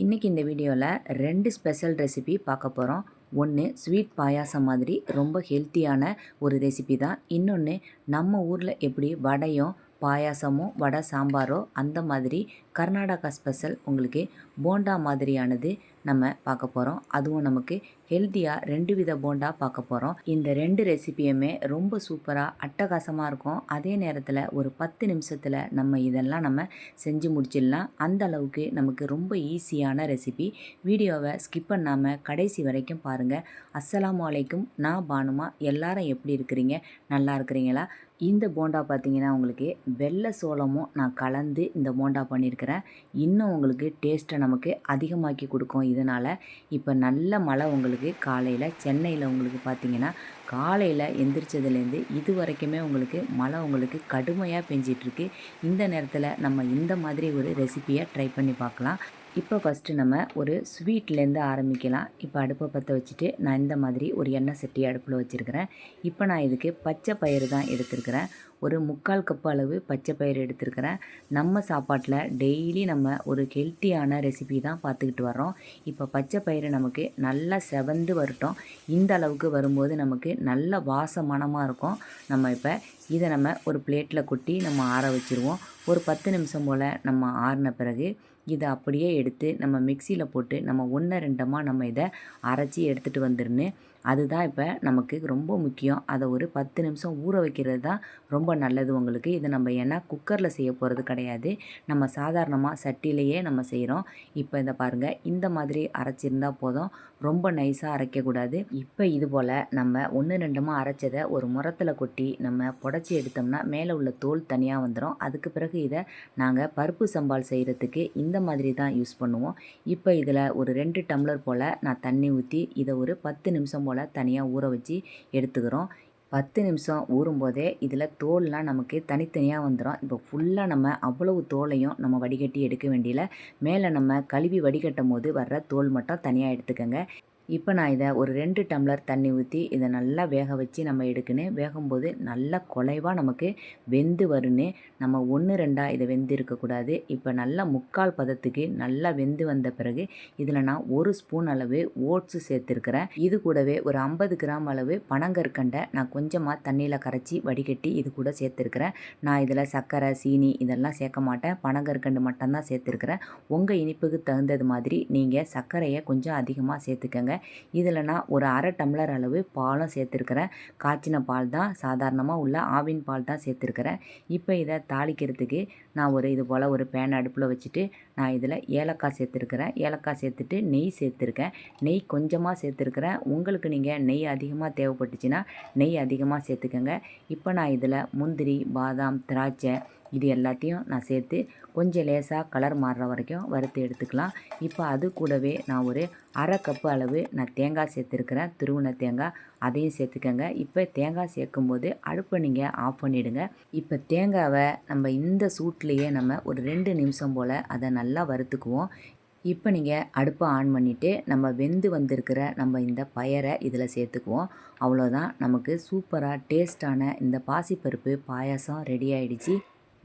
இன்றைக்கி இந்த வீடியோவில் ரெண்டு ஸ்பெஷல் ரெசிபி பார்க்க போகிறோம் ஒன்று ஸ்வீட் பாயாசம் மாதிரி ரொம்ப ஹெல்த்தியான ஒரு ரெசிபி தான். இன்னொன்று நம்ம ஊரில் எப்படி வடையும் பாயாசமோ வடை சாம்பாரோ அந்த மாதிரி கர்நாடகா ஸ்பெஷல் உங்களுக்கு போண்டா மாதிரியானது நம்ம பார்க்க போகிறோம் அதுவும் நமக்கு ஹெல்த்தியாக ரெண்டு வித போண்டா பார்க்க போகிறோம் இந்த ரெண்டு ரெசிபியுமே ரொம்ப சூப்பராக அட்டகாசமாக இருக்கும். அதே நேரத்தில் ஒரு பத்து நிமிஷத்தில் நம்ம இதெல்லாம் நம்ம செஞ்சு முடிச்சிடலாம். அந்த அளவுக்கு நமக்கு ரொம்ப ஈஸியான ரெசிபி வீடியோவை ஸ்கிப் பண்ணாமல் கடைசி வரைக்கும் பாருங்கள் அஸ்ஸலாமு வலைக்கும் நான் பானுமா. எல்லாரும் எப்படி இருக்கிறீங்க? நல்லா இருக்கிறீங்களா? இந்த போண்டா பார்த்தீங்கன்னா உங்களுக்கு வெள்ளை சோளமும் நான் கலந்து இந்த போண்டா பண்ணியிருக்கிறேன். இன்னும் உங்களுக்கு டேஸ்ட்டை நமக்கு அதிகமாக்கி கொடுக்கும் இதனால் இப்போ நல்ல மழை உங்களுக்கு காலையில் சென்னையில் உங்களுக்கு பார்த்திங்கன்னா காலையில் எந்திரிச்சதுலேருந்து இது வரைக்குமே உங்களுக்கு மழை உங்களுக்கு கடுமையாக பெஞ்சிட்ருக்கு இந்த நேரத்தில் நம்ம இந்த மாதிரி ஒரு ரெசிப்பியை ட்ரை பண்ணி பார்க்கலாம். இப்போ ஃபஸ்ட்டு நம்ம ஒரு ஸ்வீட்லேருந்து ஆரம்பிக்கலாம். இப்போ அடுப்பை பற்ற வச்சுட்டு நான் இந்த மாதிரி ஒரு எண்ணெய் சட்டி அடுப்பில் வச்சுருக்கிறேன். இப்போ நான் இதுக்கு பச்சை பயிறு தான் எடுத்துருக்கிறேன். ஒரு முக்கால் கப் அளவு பச்சை பயிறு எடுத்துருக்கிறேன். நம்ம சாப்பாட்டில் டெய்லி நம்ம ஒரு ஹெல்த்தியான ரெசிபி தான் பார்த்துக்கிட்டு வரோம் இப்போ பச்சை பயிறு நமக்கு நல்லா செவந்து வரட்டும். இந்த அளவுக்கு வரும்போது நமக்கு நல்ல வாச இருக்கும். நம்ம இப்போ இதை நம்ம ஒரு பிளேட்டில் கொட்டி நம்ம ஆற வச்சுருவோம். ஒரு பத்து நிமிஷம் போல் நம்ம ஆறின பிறகு இதை அப்படியே எடுத்து நம்ம மிக்சியில் போட்டு நம்ம ஒன்று ரெண்டமாக நம்ம இதை அரைச்சி எடுத்துகிட்டு வந்துருன்னு அதுதான் இப்போ நமக்கு ரொம்ப முக்கியம். அதை ஒரு பத்து நிமிஷம் ஊற வைக்கிறது தான் ரொம்ப நல்லது உங்களுக்கு. இதை நம்ம ஏன்னா குக்கரில் செய்ய போகிறது கிடையாது. நம்ம சாதாரணமாக சட்டிலேயே நம்ம செய்கிறோம் இப்போ இதை பாருங்கள் இந்த மாதிரி அரைச்சிருந்தா போதும். ரொம்ப நைஸாக அரைக்கக்கூடாது. இப்போ இது போல் நம்ம ஒன்று ரெண்டுமாக அரைச்சதை ஒரு முரத்தில் கொட்டி நம்ம புடச்சி எடுத்தோம்னா மேலே உள்ள தோல் தனியாக வந்துடும் அதுக்கு பிறகு இதை நாங்கள் பருப்பு சம்பால் செய்கிறதுக்கு இந்த மாதிரி தான் யூஸ் பண்ணுவோம். இப்போ இதில் ஒரு ரெண்டு டம்ளர் போல் நான் தண்ணி ஊற்றி இதை ஒரு பத்து நிமிஷம் போல் தனியாக ஊற வச்சு எடுத்துக்கிறோம். பத்து நிமிஷம் ஊறும்போதே இதில் தோல்லாம் நமக்கு தனித்தனியாக வந்துடும் இப்போ ஃபுல்லாக நம்ம அவ்வளவு தோலையும் நம்ம வடிகட்டி எடுக்க வேண்டியல மேலே நம்ம கழுவி வடிகட்டும் போது வர்ற தோல் மட்டும் தனியாக எடுத்துக்கோங்க. இப்போ நான் இதை ஒரு ரெண்டு டம்ளர் தண்ணி ஊற்றி இதை நல்லா வேக வச்சு நம்ம எடுக்கணும். வேகும்போது நல்லா குலைவாக நமக்கு வெந்து வருன்னு நம்ம ஒன்று ரெண்டாக இதை வெந்து இருக்கக்கூடாது இப்போ நல்லா முக்கால் பதத்துக்கு நல்லா வெந்து வந்த பிறகு இதில் நான் ஒரு ஸ்பூன் அளவு ஓட்ஸு சேர்த்துருக்கிறேன். இது கூடவே ஒரு ஐம்பது கிராம் அளவு பனங்கற்கண்டை நான் கொஞ்சமாக தண்ணியில் கரைச்சி வடிகட்டி இது கூட சேர்த்துருக்கிறேன். நான் இதில் சர்க்கரை சீனி இதெல்லாம் சேர்க்க மாட்டேன். பனங்கற்கண்டு மட்டும்தான் சேர்த்துருக்கிறேன். உங்கள் இனிப்புக்கு தகுந்தது மாதிரி நீங்கள் சர்க்கரையை கொஞ்சம் அதிகமாக சேர்த்துக்கங்க. இதில் நான் ஒரு அரை டம்ளர் அளவு பாலும் சேர்த்துருக்கிறேன். காய்ச்சின பால் தான் சாதாரணமாக உள்ள ஆவின் பால் தான் சேர்த்துருக்கிறேன். இப்போ இதை தாளிக்கிறதுக்கு நான் ஒரு இது போல் ஒரு பேன் அடுப்பில் வச்சுட்டு நான் இதில் ஏலக்காய் சேர்த்துருக்கிறேன். ஏலக்காய் சேர்த்துட்டு நெய் சேர்த்துருக்கேன். நெய் கொஞ்சமாக சேர்த்துருக்கிறேன். உங்களுக்கு நீங்கள் நெய் அதிகமாக தேவைப்பட்டுச்சுன்னா நெய் அதிகமாக சேர்த்துக்கோங்க. இப்போ நான் இதில் முந்திரி பாதாம் திராட்சை இது எல்லாத்தையும் நான் சேர்த்து கொஞ்சம் லேசாக கலர் மாறுற வரைக்கும் வறுத்து எடுத்துக்கலாம். இப்போ அது கூடவே நான் ஒரு அரை கப்பு அளவு நான் தேங்காய் சேர்த்துருக்கிறேன். துருவின தேங்காய். அதையும் சேர்த்துக்கோங்க. இப்போ தேங்காய் சேர்க்கும்போது அடுப்பை நீங்கள் ஆஃப் பண்ணிவிடுங்க இப்போ தேங்காவை நம்ம இந்த சூட்லேயே நம்ம ஒரு ரெண்டு நிமிஷம் போல் அதை நல்லா வறுத்துக்குவோம். இப்போ நீங்கள் அடுப்பை ஆன் பண்ணிவிட்டு நம்ம வெந்து வந்திருக்கிற நம்ம இந்த பயரை இதில் சேர்த்துக்குவோம். அவ்வளோதான் நமக்கு சூப்பராக டேஸ்டான இந்த பாசிப்பருப்பு பாயாசம் ரெடி ஆகிடுச்சி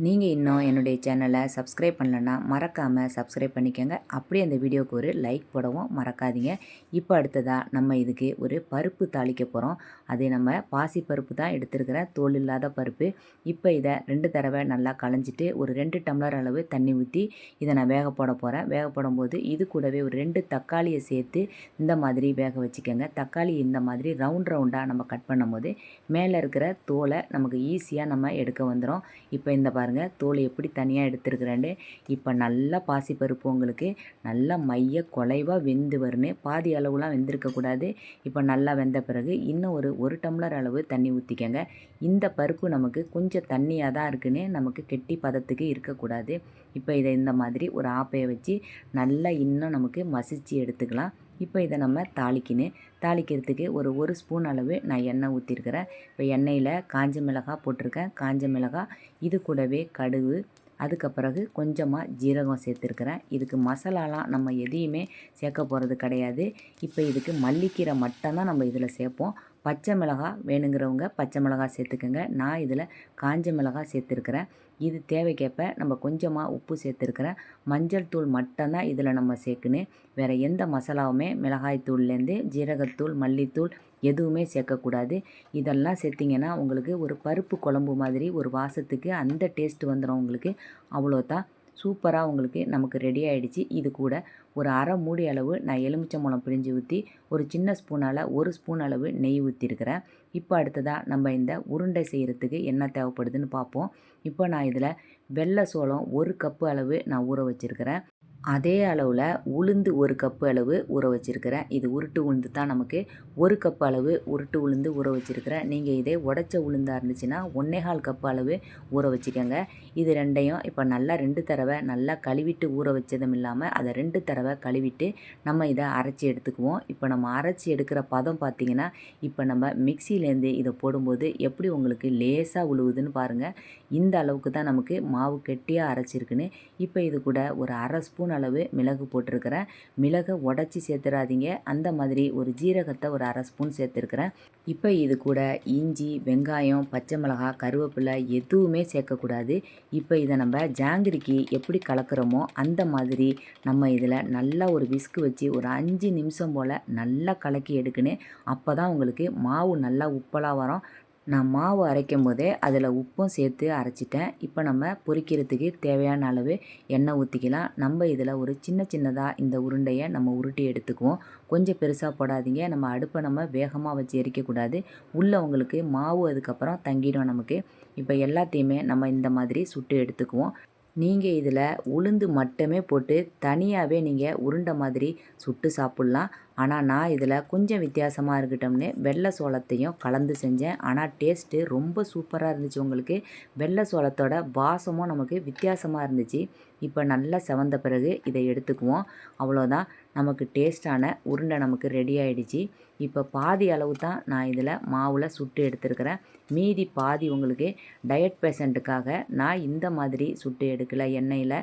நீங்கள் இன்னும் என்னுடைய சேனலை சப்ஸ்கிரைப் பண்ணலன்னா மறக்காமல் சப்ஸ்கிரைப் பண்ணிக்கோங்க. அப்படியே அந்த வீடியோவுக்கு ஒரு லைக் போடவும் மறக்காதீங்க. இப்போ அடுத்ததாக நம்ம இதுக்கு ஒரு பருப்பு தாளிக்க போகிறோம் அது நம்ம பாசி பருப்பு தான் எடுத்துருக்கிற தோல் இல்லாத பருப்பு. இப்போ இதை ரெண்டு தடவை நல்லா களைஞ்சிட்டு ஒரு ரெண்டு டம்ளர் அளவு தண்ணி ஊற்றி இதை நான் வேக போட போகிறேன் வேக போடும்போது இது கூடவே ஒரு ரெண்டு தக்காளியை சேர்த்து இந்த மாதிரி வேக வச்சுக்கோங்க. தக்காளி இந்த மாதிரி ரவுண்ட் ரவுண்டாக நம்ம கட் பண்ணும்போது மேலே இருக்கிற தோலை நமக்கு ஈஸியாக நம்ம எடுக்க வந்துடும் இப்போ இந்த பாருங்கள் பாருங்கள் தோல் எப்படி தனியாக எடுத்துருக்குறேன்னு. இப்போ நல்லா பாசிப்பருப்பு உங்களுக்கு நல்லா மைய குலைவாக வெந்து வருன்னு பாதி அளவுலாம் வெந்திருக்கக்கூடாது இப்போ நல்லா வெந்த பிறகு இன்னும் ஒரு ஒரு டம்ளர் அளவு தண்ணி ஊற்றிக்கங்க இந்த பருப்பு நமக்கு கொஞ்சம் தண்ணியாக தான் இருக்குன்னு நமக்கு கெட்டி பதத்துக்கு இருக்கக்கூடாது இப்போ இதை இந்த மாதிரி ஒரு ஆப்பையை வச்சு நல்லா இன்னும் நமக்கு மசிச்சு எடுத்துக்கலாம். இப்போ இதை நம்ம தாளிக்கணும் தாளிக்கிறதுக்கு ஒரு ஒரு ஸ்பூன் அளவு நான் எண்ணெய் ஊற்றிருக்கிறேன் இப்போ எண்ணெயில் காஞ்ச மிளகாய் போட்டிருக்கேன். காஞ்ச மிளகாய் இது கூடவே கடுகு அதுக்கு பிறகு கொஞ்சமாக ஜீரகம் சேர்த்துருக்குறேன். இதுக்கு மசாலாலாம் நம்ம எதையுமே சேர்க்க போகிறது கிடையாது. இப்போ இதுக்கு மல்லிக்கீரை மட்டும்தான் நம்ம இதில் சேர்ப்போம். பச்சை மிளகாய் வேணுங்கிறவங்க பச்சை மிளகாய் சேர்த்துக்கோங்க. நான் இதில் காஞ்ச மிளகாய் சேர்த்துருக்குறேன். இது தேவைக்கேற்ப நம்ம கொஞ்சமாக உப்பு சேர்த்துருக்கிறேன் மஞ்சள் தூள் மட்டும்தான் இதில் நம்ம சேர்க்கணும். வேறு எந்த மசாலாவுமே மிளகாய் தூள்லேருந்து ஜீரகத்தூள் மல்லித்தூள் எதுவுமே சேர்க்கக்கூடாது. இதெல்லாம் சேர்த்திங்கன்னா உங்களுக்கு ஒரு பருப்பு குழம்பு மாதிரி ஒரு வாசத்துக்கு அந்த டேஸ்ட் வந்துடும் உங்களுக்கு. அவ்வளோதான். சூப்பராக உங்களுக்கு நமக்கு ரெடி ஆகிடுச்சு இது கூட ஒரு அரை மூடி அளவு நான் எலுமிச்சை மூலம் பிழிஞ்சு ஊற்றி ஒரு சின்ன ஸ்பூனால் ஒரு ஸ்பூன் அளவு நெய் ஊற்றிருக்கிறேன் இப்போ அடுத்ததாக நம்ம இந்த உருண்டை செய்கிறதுக்கு என்ன தேவைப்படுதுன்னு பார்ப்போம். இப்போ நான் இதில் வெள்ளை சோளம் ஒரு கப்பு அளவு நான் ஊற வச்சுருக்கிறேன். அதே அளவில் உளுந்து ஒரு கப்பு அளவு ஊற வச்சுருக்கிறேன். இது உருட்டு உளுந்து தான் நமக்கு. ஒரு கப் அளவு உருட்டு உளுந்து ஊற வச்சுருக்கிறேன். நீங்கள் இதே உடச்ச உளுந்தாக இருந்துச்சுன்னா ஒன்றேகால் கப் அளவு ஊற வச்சுக்கோங்க. இது ரெண்டையும் இப்போ நல்லா ரெண்டு தடவை நல்லா கழுவிட்டு ஊற வச்சதும் இல்லாமல் அதை ரெண்டு தடவை கழுவிட்டு நம்ம இதை அரைச்சி எடுத்துக்குவோம். இப்போ நம்ம அரைச்சி எடுக்கிற பதம் பார்த்திங்கன்னா இப்போ நம்ம மிக்சியிலேருந்து இதை போடும்போது எப்படி உங்களுக்கு லேசாக உழுவுதுன்னு பாருங்கள் இந்த அளவுக்கு தான் நமக்கு மாவு கெட்டியாக அரைச்சிருக்குன்னு. இப்போ இது கூட ஒரு அரை ஸ்பூன் அளவு மிளகு போட்டிருக்கிறேன். மிளகை உடச்சி சேர்த்துடாதீங்க அந்த மாதிரி ஒரு ஜீரகத்தை ஒரு அரை ஸ்பூன் சேர்த்துருக்குறேன். இப்போ இது கூட இஞ்சி வெங்காயம் பச்சை மிளகாய் கருவேப்பிலை எதுவுமே சேர்க்கக்கூடாது. இப்போ இதை நம்ம ஜாங்கிரிக்கு எப்படி கலக்கிறோமோ அந்த மாதிரி நம்ம இதில் நல்லா ஒரு விஸ்கு வச்சு ஒரு அஞ்சு நிமிஷம் போல் நல்லா கலக்கி எடுக்கணும் அப்போ தான் உங்களுக்கு மாவு நல்லா உப்பலாக வரும். நான் மாவு அரைக்கும் போதே அதில் உப்பும் சேர்த்து அரைச்சிட்டேன். இப்போ நம்ம பொரிக்கிறதுக்கு தேவையான அளவு எண்ணெய் ஊற்றிக்கலாம் நம்ம இதில் ஒரு சின்ன சின்னதாக இந்த உருண்டையை நம்ம உருட்டி எடுத்துக்குவோம். கொஞ்சம் பெருசாக போடாதீங்க. நம்ம அடுப்பை நம்ம வேகமாக வச்சு எரிக்கக்கூடாது உள்ளே உங்களுக்கு மாவு அதுக்கப்புறம் தங்கிடும் நமக்கு. இப்போ எல்லாத்தையுமே நம்ம இந்த மாதிரி சுட்டு எடுத்துக்குவோம். நீங்கள் இதில் உளுந்து மட்டுமே போட்டு தனியாகவே நீங்கள் உருண்டை மாதிரி சுட்டு சாப்பிட்லாம். ஆனால் நான் இதில் கொஞ்சம் வித்தியாசமாக இருக்கட்டும்னு வெள்ளை சோளத்தையும் கலந்து செஞ்சேன். ஆனால் டேஸ்ட்டு ரொம்ப சூப்பராக இருந்துச்சு உங்களுக்கு. வெள்ளை சோளத்தோட வாசமும் நமக்கு வித்தியாசமாக இருந்துச்சு. இப்போ நல்லா செவந்த பிறகு இதை எடுத்துக்குவோம். அவ்வளோதான் நமக்கு டேஸ்ட்டான உருண்டை நமக்கு ரெடி ஆகிடுச்சு இப்போ பாதி அளவு தான் நான் இதில் மாவில் சுட்டு எடுத்துருக்கிறேன். மீதி பாதி உங்களுக்கு டயட் பேஷண்ட்டுக்காக நான் இந்த மாதிரி சுட்டு எடுக்கலை எண்ணெயில்.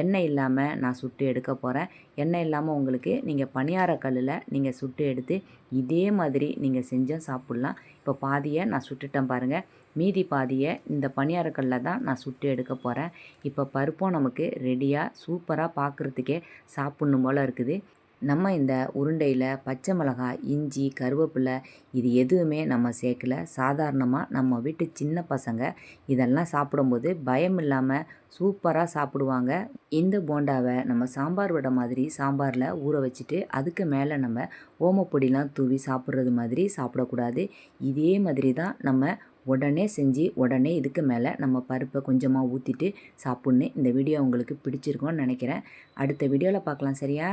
எண்ணெய் இல்லாமல் நான் சுட்டு எடுக்க போகிறேன் எண்ணெய் இல்லாமல் உங்களுக்கு நீங்கள் பணியார கல்லில் நீங்கள் சுட்டு எடுத்து இதே மாதிரி நீங்கள் செஞ்சால் சாப்பிட்லாம். இப்போ பாதியை நான் சுட்டுட்டேன் பாருங்கள் மீதி பாதியை இந்த பணியாரக்கல்லில் தான் நான் சுட்டு எடுக்க போகிறேன் இப்போ பருப்பும் நமக்கு ரெடியாக சூப்பராக பார்க்குறதுக்கே சாப்பிட்ணும் போல் இருக்குது. நம்ம இந்த உருண்டையில் பச்சை மிளகாய் இஞ்சி கருவேப்பிலை இது எதுவுமே நம்ம சேர்க்கல. சாதாரணமாக நம்ம வீட்டு சின்ன பசங்க இதெல்லாம் சாப்பிடும்போது பயம் இல்லாமல் சூப்பராக சாப்பிடுவாங்க. இந்த போண்டாவை நம்ம சாம்பார் விட மாதிரி சாம்பாரில் ஊற வச்சுட்டு அதுக்கு மேலே நம்ம ஓமப்பொடிலாம் தூவி சாப்பிட்றது மாதிரி சாப்பிடக்கூடாது. இதே மாதிரி தான் நம்ம உடனே செஞ்சு உடனே இதுக்கு மேலே நம்ம பருப்பை கொஞ்சமாக ஊற்றிட்டு சாப்பிட்ணு இந்த வீடியோ உங்களுக்கு பிடிச்சிருக்கோன்னு நினைக்கிறேன். அடுத்த வீடியோவில் பார்க்கலாம் சரியா?